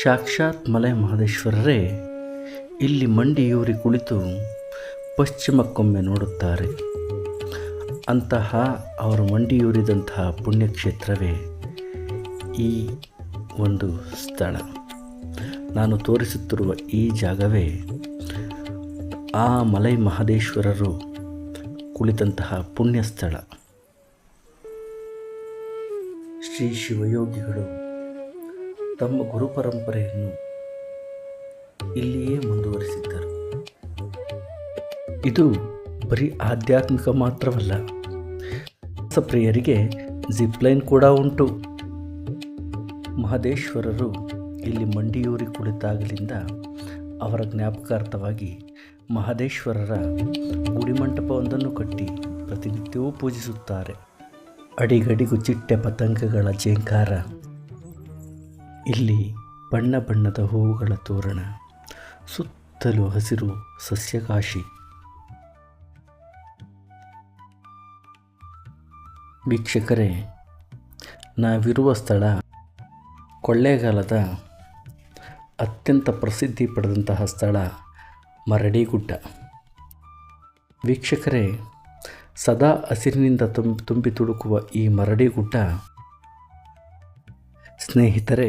ಸಾಕ್ಷಾತ್ ಮಲೆ ಮಹದೇಶ್ವರರೇ ಇಲ್ಲಿ ಮಂಡಿಯೂರಿ ಕುಳಿತು ಪಶ್ಚಿಮಕ್ಕೊಮ್ಮೆ ನೋಡುತ್ತಾರೆ. ಅಂತಹ ಅವರು ಮಂಡಿಯೂರಿದಂತಹ ಪುಣ್ಯಕ್ಷೇತ್ರವೇ ಈ ಒಂದು ಸ್ಥಳ. ನಾನು ತೋರಿಸುತ್ತಿರುವ ಈ ಜಾಗವೇ ಆ ಮಲೈ ಮಹದೇಶ್ವರರು ಕುಳಿತಂತಹ ಪುಣ್ಯಸ್ಥಳ. ಶ್ರೀ ಶಿವಯೋಗಿಗಳು ತಮ್ಮ ಗುರು ಪರಂಪರೆಯನ್ನು ಇಲ್ಲಿಯೇ ಮುಂದುವರಿಸಿದ್ದರು. ಇದು ಬರೀ ಆಧ್ಯಾತ್ಮಿಕ ಮಾತ್ರವಲ್ಲ ಪ್ರಿಯರಿಗೆ ಜಿಪ್ಲೈನ್ ಕೂಡ ಉಂಟು. ಮಹದೇಶ್ವರರು ಇಲ್ಲಿ ಮಂಡಿಯೂರಿ ಕುಳಿತಾಗಲಿಂದ ಅವರ ಜ್ಞಾಪಕಾರ್ಥವಾಗಿ ಮಹದೇಶ್ವರರ ಗುಡಿಮಂಟಪವೊಂದನ್ನು ಕಟ್ಟಿ ಪ್ರತಿನಿತ್ಯವೂ ಪೂಜಿಸುತ್ತಾರೆ. ಅಡಿಗಡಿಗು ಚಿಟ್ಟೆ ಪತಂಗಗಳ ಜೇಂಕಾರ ಇಲ್ಲಿ ಬಣ್ಣ ಬಣ್ಣದ ಹೂವುಗಳ ತೋರಣ, ಸುತ್ತಲೂ ಹಸಿರು ಸಸ್ಯಕಾಶಿ. ವೀಕ್ಷಕರೇ, ನಾವಿರುವ ಸ್ಥಳ ಕೊಳ್ಳೇಗಾಲದ ಅತ್ಯಂತ ಪ್ರಸಿದ್ಧಿ ಪಡೆದಂತಹ ಸ್ಥಳ ಮರಡಿಗುಡ್ಡ. ವೀಕ್ಷಕರೇ, ಸದಾ ಹಸಿರಿನಿಂದ ತುಂಬಿ ತುಂಬಿ ತುಳುಕುವ ಈ ಮರಡಿಗುಡ್ಡ ಸ್ನೇಹಿತರೆ,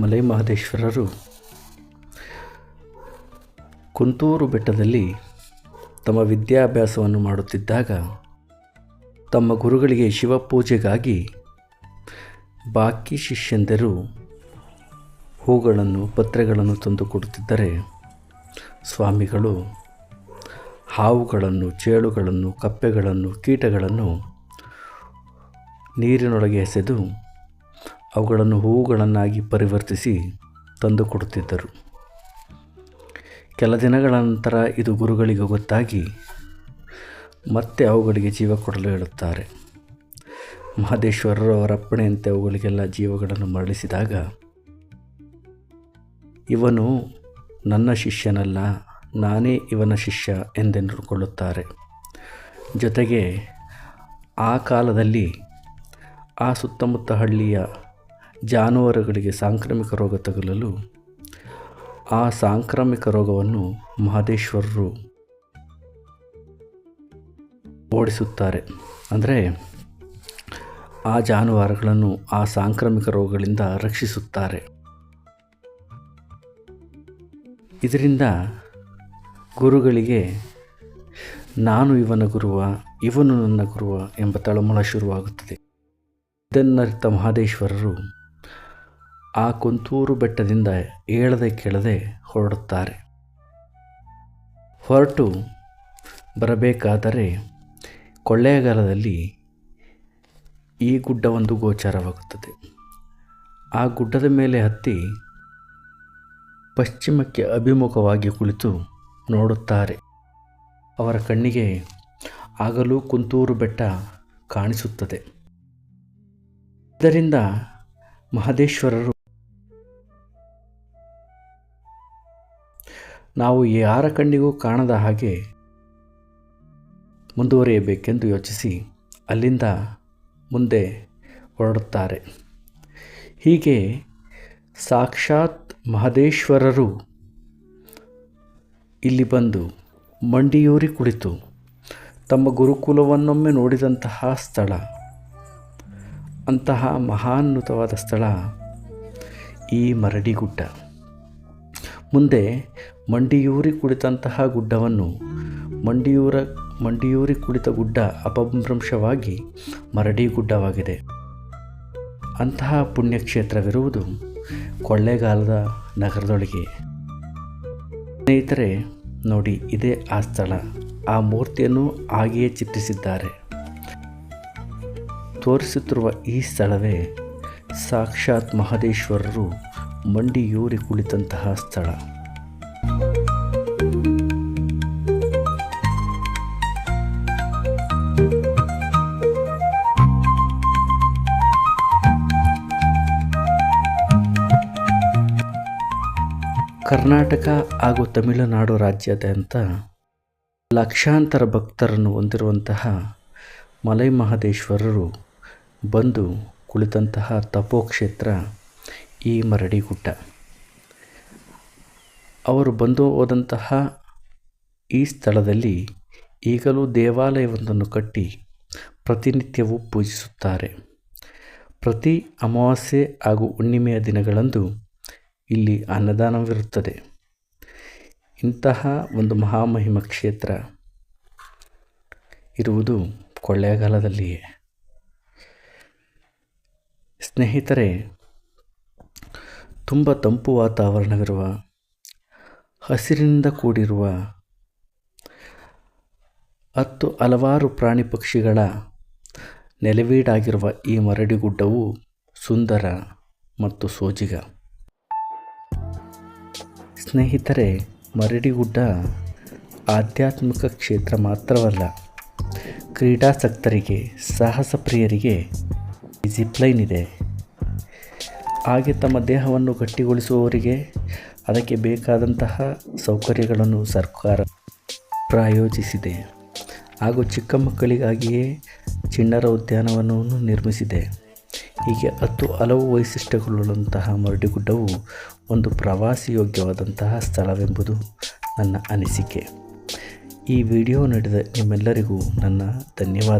ಮಲೈ ಮಹದೇಶ್ವರರು ಕುಂತೂರು ಬೆಟ್ಟದಲ್ಲಿ ತಮ್ಮ ವಿದ್ಯಾಭ್ಯಾಸವನ್ನು ಮಾಡುತ್ತಿದ್ದಾಗ ತಮ್ಮ ಗುರುಗಳಿಗೆ ಶಿವಪೂಜೆಗಾಗಿ ಬಾಕಿ ಶಿಷ್ಯಂದರು ಹೂಗಳನ್ನು, ಪತ್ರೆಗಳನ್ನು ತಂದು ಕೊಡುತ್ತಿದ್ದರೆ ಸ್ವಾಮಿಗಳು ಹಾವುಗಳನ್ನು, ಚೇಳುಗಳನ್ನು, ಕಪ್ಪೆಗಳನ್ನು, ಕೀಟಗಳನ್ನು ನೀರಿನೊಳಗೆ ಎಸೆದು ಅವುಗಳನ್ನು ಹೂವುಗಳನ್ನಾಗಿ ಪರಿವರ್ತಿಸಿ ತಂದು ಕೊಡುತ್ತಿದ್ದರು ಕೆಲ ದಿನಗಳ ನಂತರ ಇದು ಗುರುಗಳಿಗೆ ಗೊತ್ತಾಗಿ ಮತ್ತೆ ಅವುಗಳಿಗೆ ಜೀವ ಕೊಡಲು ಹೇಳುತ್ತಾರೆ. ಮಹದೇಶ್ವರರು ಅವರ ಅಪ್ಪಣೆಯಂತೆ ಅವುಗಳಿಗೆಲ್ಲ ಜೀವಗಳನ್ನು ಮರಳಿಸಿದಾಗ, ಇವನು ನನ್ನ ಶಿಷ್ಯನಲ್ಲ, ನಾನೇ ಇವನ ಶಿಷ್ಯ ಎಂದೆಂದುಕೊಳ್ಳುತ್ತಾರೆ ಜೊತೆಗೆ ಆ ಕಾಲದಲ್ಲಿ ಆ ಸುತ್ತಮುತ್ತ ಹಳ್ಳಿಯ ಜಾನುವಾರುಗಳಿಗೆ ಸಾಂಕ್ರಾಮಿಕ ರೋಗ ತಗುಲಲು ಆ ಸಾಂಕ್ರಾಮಿಕ ರೋಗವನ್ನು ಮಹದೇಶ್ವರರು ಓಡಿಸುತ್ತಾರೆ. ಅಂದರೆ ಆ ಜಾನುವಾರುಗಳನ್ನು ಆ ಸಾಂಕ್ರಾಮಿಕ ರೋಗಗಳಿಂದ ರಕ್ಷಿಸುತ್ತಾರೆ. ಇದರಿಂದ ಗುರುಗಳಿಗೆ ನಾನು ಇವನ ಗುರುವ, ಇವನು ನನ್ನ ಗುರುವ ಎಂಬ ತಳಮಳ ಶುರುವಾಗುತ್ತದೆ. ಇದನ್ನರಿತ ಮಹದೇಶ್ವರರು ಆ ಕುಂತೂರು ಬೆಟ್ಟದಿಂದ ಏಳದೆ ಕೆಳದೆ ಹೊರಡುತ್ತಾರೆ. ಹೊರಟು ಬರಬೇಕಾದರೆ ಕೊಳ್ಳೇಗಾಲದಲ್ಲಿ ಈ ಗುಡ್ಡವೊಂದು ಗೋಚಾರವಾಗುತ್ತದೆ. ಆ ಗುಡ್ಡದ ಮೇಲೆ ಹತ್ತಿ ಪಶ್ಚಿಮಕ್ಕೆ ಅಭಿಮುಖವಾಗಿ ಕುಳಿತು ನೋಡುತ್ತಾರೆ. ಅವರ ಕಣ್ಣಿಗೆ ಆಗಲೂ ಕುಂತೂರು ಬೆಟ್ಟ ಕಾಣಿಸುತ್ತದೆ. ಇದರಿಂದ ಮಹದೇಶ್ವರರು ನಾವು ಯಾರ ಕಣ್ಣಿಗೂ ಕಾಣದ ಹಾಗೆ ಮುಂದುವರಿಯಬೇಕೆಂದು ಯೋಚಿಸಿ ಅಲ್ಲಿಂದ ಮುಂದೆ ಹೊರಡುತ್ತಾರೆ. ಹೀಗೆ ಸಾಕ್ಷಾತ್ ಮಹದೇಶ್ವರರು ಇಲ್ಲಿ ಬಂದು ಮಂಡಿಯೂರಿ ಕುಳಿತು ತಮ್ಮ ಗುರುಕುಲವನ್ನೊಮ್ಮೆ ನೋಡಿದಂತಹ ಸ್ಥಳ ಅಂತಹ ಮಹಾನ್ನುತವಾದ ಸ್ಥಳ ಈ ಮರಡಿಗುಡ್ಡ. ಮುಂದೆ ಮಂಡಿಯೂರಿ ಕುಳಿತಂತಹ ಗುಡ್ಡವನ್ನು ಮಂಡಿಯೂರ, ಮಂಡಿಯೂರಿ ಕುಳಿತ ಗುಡ್ಡ ಅಪಭ್ರಂಶವಾಗಿ ಮರಡಿ ಗುಡ್ಡವಾಗಿದೆ ಅಂತಹ ಪುಣ್ಯಕ್ಷೇತ್ರವಿರುವುದು ಕೊಳ್ಳೇಗಾಲದ ನಗರದೊಳಗೆ. ಸ್ನೇಹಿತರೆ, ನೋಡಿ ಇದೇ ಆ ಸ್ಥಳ. ಆ ಮೂರ್ತಿಯನ್ನು ಹಾಗೆಯೇ ಚಿತ್ರಿಸಿದ್ದಾರೆ. ತೋರಿಸುತ್ತಿರುವ ಈ ಸ್ಥಳವೇ ಸಾಕ್ಷಾತ್ ಮಹದೇಶ್ವರರು ಮಂಡಿಯೂರಿ ಕುಳಿತಂತಹ ಸ್ಥಳ. ಕರ್ನಾಟಕ ಹಾಗೂ ತಮಿಳುನಾಡು ರಾಜ್ಯಾದ್ಯಂತ ಲಕ್ಷಾಂತರ ಭಕ್ತರನ್ನು ಹೊಂದಿರುವಂತಹ ಮಲೈ ಮಹದೇಶ್ವರರು ಬಂದು ಕುಳಿತಂತಹ ತಪೋಕ್ಷೇತ್ರ ಈ ಮರಡಿಗುಡ್ಡ. ಅವರು ಬಂದು ಹೋದಂತಹ ಈ ಸ್ಥಳದಲ್ಲಿ ಈಗಲೂ ದೇವಾಲಯವೊಂದನ್ನು ಕಟ್ಟಿ ಪ್ರತಿನಿತ್ಯವೂ ಪೂಜಿಸುತ್ತಾರೆ. ಪ್ರತಿ ಅಮಾವಾಸ್ಯೆ ಹಾಗೂ ಹುಣ್ಣಿಮೆಯ ದಿನಗಳಂದು ಇಲ್ಲಿ ಅನ್ನದಾನವಿರುತ್ತದೆ. ಇಂತಹ ಒಂದು ಮಹಾಮಹಿಮ ಕ್ಷೇತ್ರ ಇರುವುದು ಕೊಳ್ಳೇಗಾಲದಲ್ಲಿಯೇ. ಸ್ನೇಹಿತರೆ, ತುಂಬ ತಂಪು ವಾತಾವರಣವಿರುವ, ಹಸಿರಿನಿಂದ ಕೂಡಿರುವ, ಹತ್ತು ಹಲವಾರು ಪ್ರಾಣಿ ಪಕ್ಷಿಗಳ ನೆಲೆವೀಡಾಗಿರುವ ಈ ಮರಡಿಗುಡ್ಡವು ಸುಂದರ ಮತ್ತು ಸೋಜಿಗ. ಸ್ನೇಹಿತರೆ ಮರಡಿಗುಡ್ಡ ಆಧ್ಯಾತ್ಮಿಕ ಕ್ಷೇತ್ರ ಮಾತ್ರವಲ್ಲ, ಕ್ರೀಡಾಸಕ್ತರಿಗೆ ಸಾಹಸ ಪ್ರಿಯರಿಗೆ ಜಿಪ್ಲೈನ್ ಇದೆ. ಹಾಗೆ ತಮ್ಮ ದೇಹವನ್ನು ಗಟ್ಟಿಗೊಳಿಸುವವರಿಗೆ ಅದಕ್ಕೆ ಬೇಕಾದಂತಹ ಸೌಕರ್ಯಗಳನ್ನು ಸರ್ಕಾರ ಪ್ರಾಯೋಜಿಸಿದೆ. ಹಾಗೂ ಚಿಕ್ಕ ಮಕ್ಕಳಿಗಾಗಿಯೇ ಚಿಣ್ಣರ ಉದ್ಯಾನವನವನ್ನು ನಿರ್ಮಿಸಿದೆ. ಹೀಗೆ ಹತ್ತು ಹಲವು ವೈಶಿಷ್ಟ್ಯಗಳುಳ್ಳಂತಹ ಮರಡಿಗುಡ್ಡವು ಒಂದು ಪ್ರವಾಸಿ ಯೋಗ್ಯವಾದಂತಹ ಸ್ಥಳವೆಂಬುದು ನನ್ನ ಅನಿಸಿಕೆ. ಈ ವಿಡಿಯೋ ನಡೆದ ನಿಮ್ಮೆಲ್ಲರಿಗೂ ನನ್ನ ಧನ್ಯವಾದ.